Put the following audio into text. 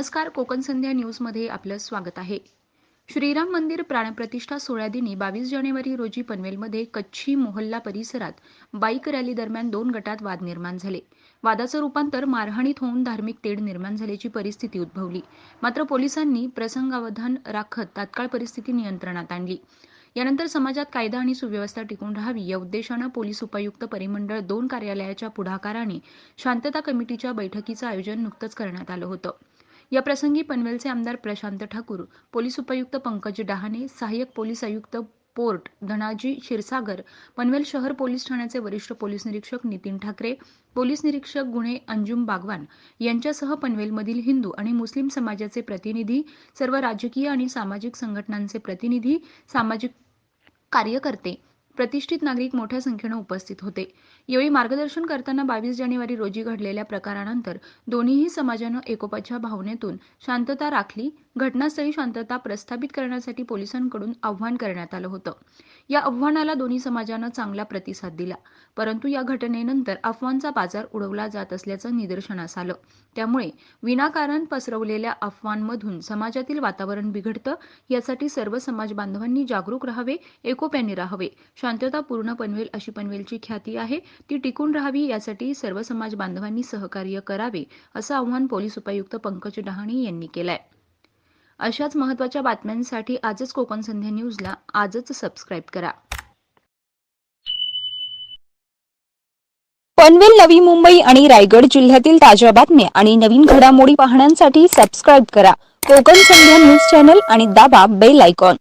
नमस्कार कोकण संध्या न्यूजमध्ये आपलं स्वागत आहे. श्रीराम मंदिर प्राणप्रतिष्ठा सोहळ्यादिनी बावीस जानेवारी रोजी पनवेलमध्ये कच्छी मोहल्ला परिसरात बाईक रॅली दरम्यान दोन गटात वाद निर्माण झाले. वादाचं रूपांतर मारहाणीत होऊन धार्मिक तेढ निर्माण झाल्याची परिस्थिती उद्भवली. मात्र पोलिसांनी प्रसंगावधान राखत तात्काळ परिस्थिती नियंत्रणात आणली. यानंतर समाजात कायदा आणि सुव्यवस्था टिकून राहावी या उद्देशानं पोलीस उपायुक्त परिमंडळ दोन कार्यालयाच्या पुढाकाराने शांतता कमिटीच्या बैठकीचं आयोजन नुकतंच करण्यात आलं होतं. या प्रसंगी पनवेलचे आमदार प्रशांत ठाकूर पोलीस उपायुक्त पंकज डहाणे सहाय्यक पोलीस आयुक्त पोर्ट धनाजी क्षीरसागर पनवेल शहर पोलीस ठाण्याचे वरिष्ठ पोलीस निरीक्षक नितीन ठाकरे पोलीस निरीक्षक गुन्हे अंजुम बागवान यांच्यासह पनवेलमधील हिंदू आणि मुस्लिम समाजाचे प्रतिनिधी सर्व राजकीय आणि सामाजिक संघटनांचे प्रतिनिधी सामाजिक कार्यकर्ते प्रतिष्ठित नागरिक मोठ्या संख्येनं उपस्थित होते. यावेळी मार्गदर्शन करताना बावीस जानेवारी रोजी घडलेल्या प्रकारानंतर दोन्हीही समाजानं एकोपाच्या भावनेतून शांतता राखली घटनास्थळी शांतता प्रस्थापित करण्यासाठी पोलिसांकडून आव्हान करण्यात आलं होतं. या आव्हानाला दोन्ही समाजानं चांगला प्रतिसाद दिला. परंतु या घटनेनंतर अफवांचा बाजार उडवला जात असल्याचं निदर्शनास आलं. त्यामुळे विनाकारण पसरवलेल्या अफवांमधून समाजातील वातावरण बिघडतं यासाठी सर्व समाज बांधवांनी जागरूक राहावे एकोप्याने राहावे. शांतता पूर्ण पनवेल अशी पनवेलची ख्याती आहे. ती टिकून राहावी यासाठी सर्व समाज बांधवांनी सहकार्य करावे असं आव्हान पोलीस उपायुक्त पंकज डहाणे यांनी केलंय. अशाच महत्त्वाच्या बातम्यांसाठी आजच कोकण संध्या न्यूजला आजच सबस्क्राईब करा. पनवेल नवी मुंबई आणि रायगड जिल्ह्यातील ताज्या बातम्या आणि नवीन घडामोडी पाहण्यासाठी सबस्क्राईब करा. कोकण संध्या न्यूज चॅनल आणि दाबा बेल आयकॉन